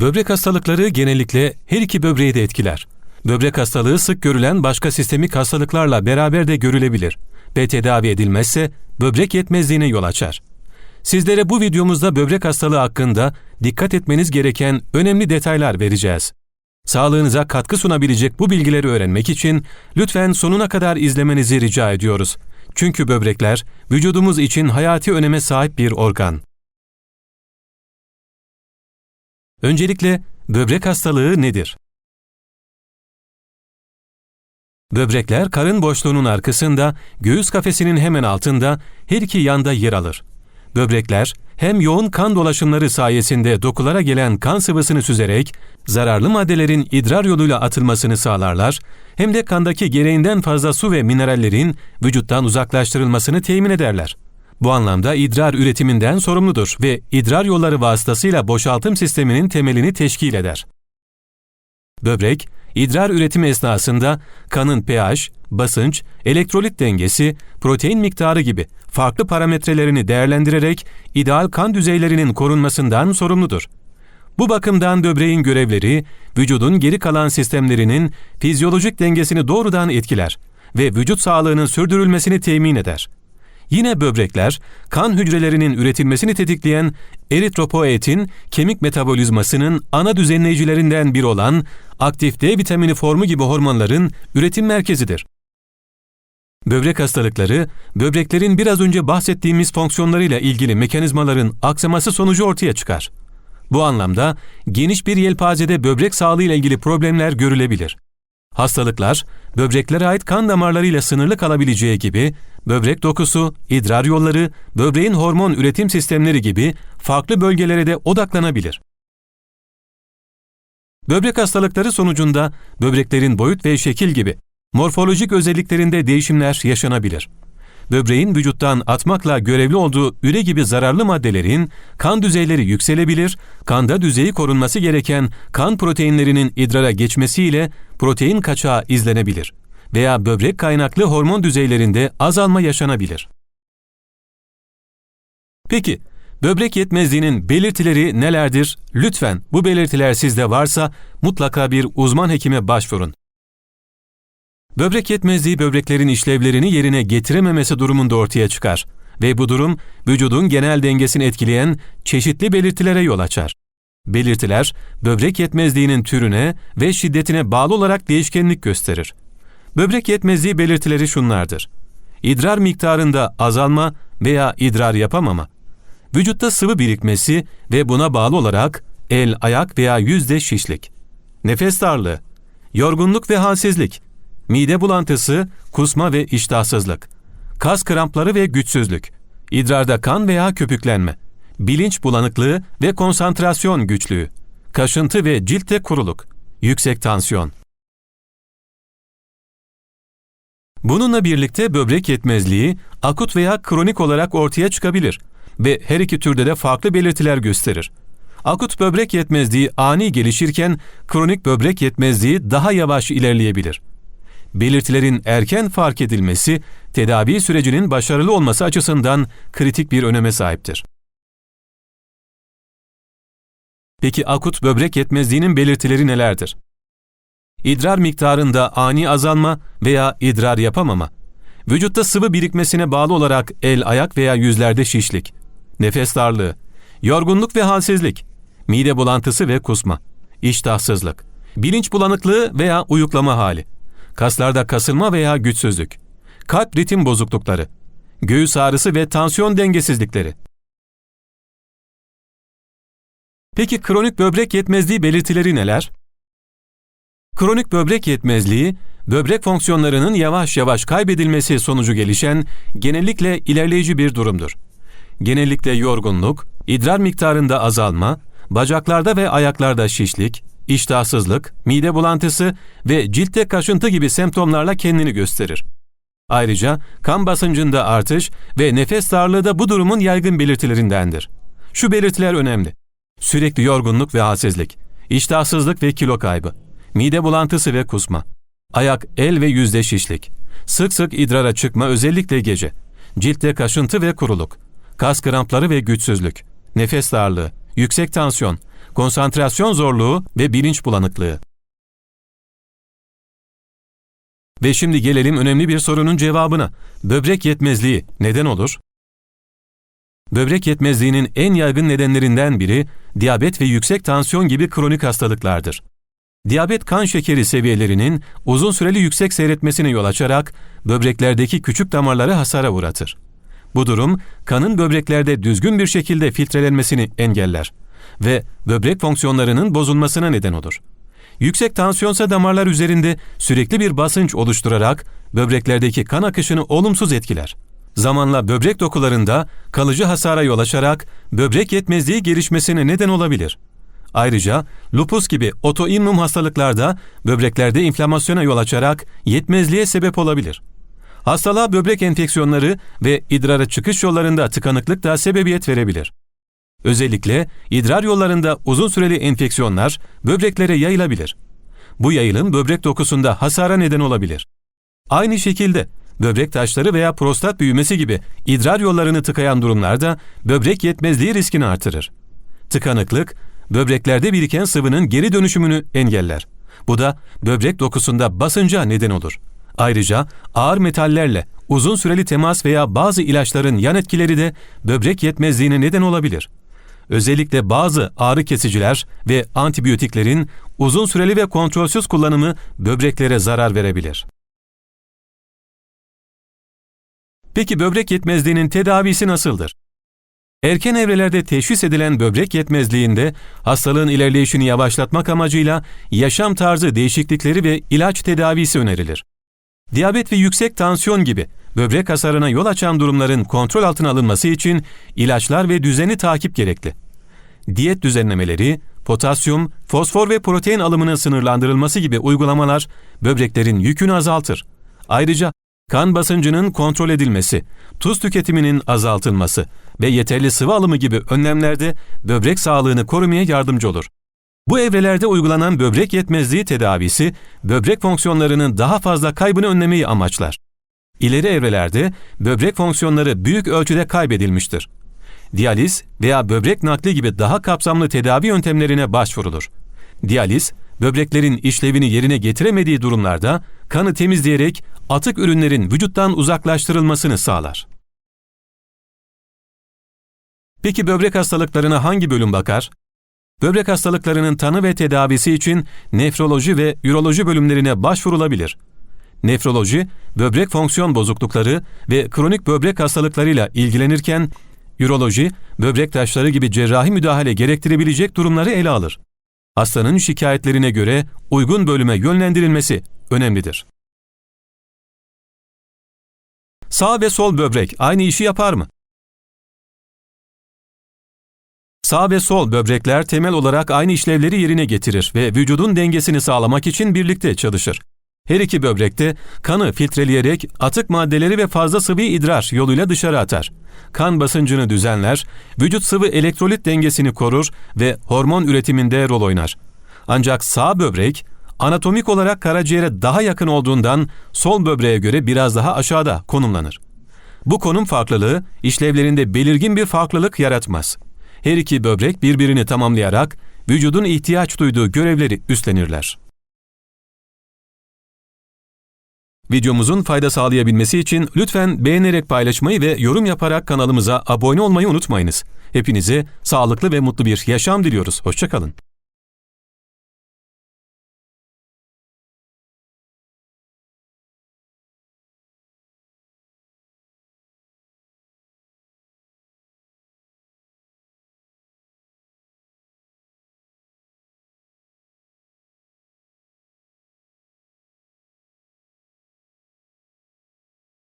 Böbrek hastalıkları genellikle her iki böbreği de etkiler. Böbrek hastalığı sık görülen başka sistemik hastalıklarla beraber de görülebilir ve tedavi edilmezse böbrek yetmezliğine yol açar. Sizlere bu videomuzda böbrek hastalığı hakkında dikkat etmeniz gereken önemli detaylar vereceğiz. Sağlığınıza katkı sunabilecek bu bilgileri öğrenmek için lütfen sonuna kadar izlemenizi rica ediyoruz. Çünkü böbrekler vücudumuz için hayati öneme sahip bir organ. Öncelikle böbrek hastalığı nedir? Böbrekler karın boşluğunun arkasında, göğüs kafesinin hemen altında, her iki yanda yer alır. Böbrekler hem yoğun kan dolaşımları sayesinde dokulara gelen kan sıvısını süzerek zararlı maddelerin idrar yoluyla atılmasını sağlarlar, hem de kandaki gereğinden fazla su ve minerallerin vücuttan uzaklaştırılmasını temin ederler. Bu anlamda idrar üretiminden sorumludur ve idrar yolları vasıtasıyla boşaltım sisteminin temelini teşkil eder. Böbrek, idrar üretimi esnasında kanın pH, basınç, elektrolit dengesi, protein miktarı gibi farklı parametrelerini değerlendirerek ideal kan düzeylerinin korunmasından sorumludur. Bu bakımdan böbreğin görevleri, vücudun geri kalan sistemlerinin fizyolojik dengesini doğrudan etkiler ve vücut sağlığının sürdürülmesini temin eder. Yine böbrekler, kan hücrelerinin üretilmesini tetikleyen eritropoetin kemik metabolizmasının ana düzenleyicilerinden biri olan aktif D vitamini formu gibi hormonların üretim merkezidir. Böbrek hastalıkları, böbreklerin biraz önce bahsettiğimiz fonksiyonlarıyla ilgili mekanizmaların aksaması sonucu ortaya çıkar. Bu anlamda geniş bir yelpazede böbrek sağlığı ile ilgili problemler görülebilir. Hastalıklar, böbreklere ait kan damarlarıyla sınırlı kalabileceği gibi, böbrek dokusu, idrar yolları, böbreğin hormon üretim sistemleri gibi farklı bölgelere de odaklanabilir. Böbrek hastalıkları sonucunda böbreklerin boyut ve şekil gibi morfolojik özelliklerinde değişimler yaşanabilir. Böbreğin vücuttan atmakla görevli olduğu üre gibi zararlı maddelerin kan düzeyleri yükselebilir, kanda düzeyi korunması gereken kan proteinlerinin idrara geçmesiyle protein kaçağı izlenebilir veya böbrek kaynaklı hormon düzeylerinde azalma yaşanabilir. Peki, böbrek yetmezliğinin belirtileri nelerdir? Lütfen bu belirtiler sizde varsa mutlaka bir uzman hekime başvurun. Böbrek yetmezliği böbreklerin işlevlerini yerine getirememesi durumunda ortaya çıkar ve bu durum vücudun genel dengesini etkileyen çeşitli belirtilere yol açar. Belirtiler, böbrek yetmezliğinin türüne ve şiddetine bağlı olarak değişkenlik gösterir. Böbrek yetmezliği belirtileri şunlardır. İdrar miktarında azalma veya idrar yapamama, vücutta sıvı birikmesi ve buna bağlı olarak el, ayak veya yüzde şişlik, nefes darlığı, yorgunluk ve halsizlik, mide bulantısı, kusma ve iştahsızlık, kas krampları ve güçsüzlük, idrarda kan veya köpüklenme, bilinç bulanıklığı ve konsantrasyon güçlüğü, kaşıntı ve ciltte kuruluk, yüksek tansiyon. Bununla birlikte böbrek yetmezliği akut veya kronik olarak ortaya çıkabilir ve her iki türde de farklı belirtiler gösterir. Akut böbrek yetmezliği ani gelişirken kronik böbrek yetmezliği daha yavaş ilerleyebilir belirtilerin erken fark edilmesi, tedavi sürecinin başarılı olması açısından kritik bir öneme sahiptir. Peki akut böbrek yetmezliğinin belirtileri nelerdir? İdrar miktarında ani azalma veya idrar yapamama, vücutta sıvı birikmesine bağlı olarak el, ayak veya yüzlerde şişlik, nefes darlığı, yorgunluk ve halsizlik, mide bulantısı ve kusma, iştahsızlık, bilinç bulanıklığı veya uyuklama hali, kaslarda kasılma veya güçsüzlük, kalp ritim bozuklukları, göğüs ağrısı ve tansiyon dengesizlikleri. Peki kronik böbrek yetmezliği belirtileri neler? Kronik böbrek yetmezliği, böbrek fonksiyonlarının yavaş yavaş kaybedilmesi sonucu gelişen genellikle ilerleyici bir durumdur. Genellikle yorgunluk, idrar miktarında azalma, bacaklarda ve ayaklarda şişlik, iştahsızlık, mide bulantısı ve ciltte kaşıntı gibi semptomlarla kendini gösterir. Ayrıca kan basıncında artış ve nefes darlığı da bu durumun yaygın belirtilerindendir. Şu belirtiler önemli. Sürekli yorgunluk ve halsizlik, iştahsızlık ve kilo kaybı, mide bulantısı ve kusma, ayak, el ve yüzde şişlik, sık sık idrara çıkma özellikle gece, ciltte kaşıntı ve kuruluk, kas krampları ve güçsüzlük, nefes darlığı, yüksek tansiyon, konsantrasyon zorluğu ve bilinç bulanıklığı. Ve şimdi gelelim önemli bir sorunun cevabına. Böbrek yetmezliği neden olur? Böbrek yetmezliğinin en yaygın nedenlerinden biri diyabet ve yüksek tansiyon gibi kronik hastalıklardır. Diyabet kan şekeri seviyelerinin uzun süreli yüksek seyretmesine yol açarak böbreklerdeki küçük damarları hasara uğratır. Bu durum kanın böbreklerde düzgün bir şekilde filtrelenmesini engeller ve böbrek fonksiyonlarının bozulmasına neden olur. Yüksek tansiyonsa damarlar üzerinde sürekli bir basınç oluşturarak böbreklerdeki kan akışını olumsuz etkiler. Zamanla böbrek dokularında kalıcı hasara yol açarak böbrek yetmezliği gelişmesine neden olabilir. Ayrıca lupus gibi otoimmün hastalıklarda böbreklerde inflamasyona yol açarak yetmezliğe sebep olabilir. Hastalığa böbrek enfeksiyonları ve idrara çıkış yollarında tıkanıklık da sebebiyet verebilir. Özellikle idrar yollarında uzun süreli enfeksiyonlar böbreklere yayılabilir. Bu yayılım böbrek dokusunda hasara neden olabilir. Aynı şekilde böbrek taşları veya prostat büyümesi gibi idrar yollarını tıkayan durumlarda böbrek yetmezliği riskini artırır. Tıkanıklık, böbreklerde biriken sıvının geri dönüşümünü engeller. Bu da böbrek dokusunda basınca neden olur. Ayrıca ağır metallerle uzun süreli temas veya bazı ilaçların yan etkileri de böbrek yetmezliğine neden olabilir. Özellikle bazı ağrı kesiciler ve antibiyotiklerin uzun süreli ve kontrolsüz kullanımı böbreklere zarar verebilir. Peki böbrek yetmezliğinin tedavisi nasıldır? Erken evrelerde teşhis edilen böbrek yetmezliğinde hastalığın ilerleyişini yavaşlatmak amacıyla yaşam tarzı değişiklikleri ve ilaç tedavisi önerilir. Diyabet ve yüksek tansiyon gibi böbrek hasarına yol açan durumların kontrol altına alınması için ilaçlar ve düzenli takip gerekli. Diyet düzenlemeleri, potasyum, fosfor ve protein alımının sınırlandırılması gibi uygulamalar böbreklerin yükünü azaltır. Ayrıca kan basıncının kontrol edilmesi, tuz tüketiminin azaltılması ve yeterli sıvı alımı gibi önlemlerde böbrek sağlığını korumaya yardımcı olur. Bu evrelerde uygulanan böbrek yetmezliği tedavisi, böbrek fonksiyonlarının daha fazla kaybını önlemeyi amaçlar. İleri evrelerde böbrek fonksiyonları büyük ölçüde kaybedilmiştir. Diyaliz veya böbrek nakli gibi daha kapsamlı tedavi yöntemlerine başvurulur. Diyaliz, böbreklerin işlevini yerine getiremediği durumlarda kanı temizleyerek atık ürünlerin vücuttan uzaklaştırılmasını sağlar. Peki böbrek hastalıklarına hangi bölüm bakar? Böbrek hastalıklarının tanı ve tedavisi için nefroloji ve üroloji bölümlerine başvurulabilir. Nefroloji, böbrek fonksiyon bozuklukları ve kronik böbrek hastalıklarıyla ilgilenirken, üroloji, böbrek taşları gibi cerrahi müdahale gerektirebilecek durumları ele alır. Hastanın şikayetlerine göre uygun bölüme yönlendirilmesi önemlidir. Sağ ve sol böbrek aynı işi yapar mı? Sağ ve sol böbrekler temel olarak aynı işlevleri yerine getirir ve vücudun dengesini sağlamak için birlikte çalışır. Her iki böbrekte kanı filtreleyerek atık maddeleri ve fazla sıvıyı idrar yoluyla dışarı atar. Kan basıncını düzenler, vücut sıvı elektrolit dengesini korur ve hormon üretiminde rol oynar. Ancak sağ böbrek anatomik olarak karaciğere daha yakın olduğundan sol böbreğe göre biraz daha aşağıda konumlanır. Bu konum farklılığı işlevlerinde belirgin bir farklılık yaratmaz. Her iki böbrek birbirini tamamlayarak vücudun ihtiyaç duyduğu görevleri üstlenirler. Videomuzun fayda sağlayabilmesi için lütfen beğenerek paylaşmayı ve yorum yaparak kanalımıza abone olmayı unutmayınız. Hepinize sağlıklı ve mutlu bir yaşam diliyoruz. Hoşçakalın.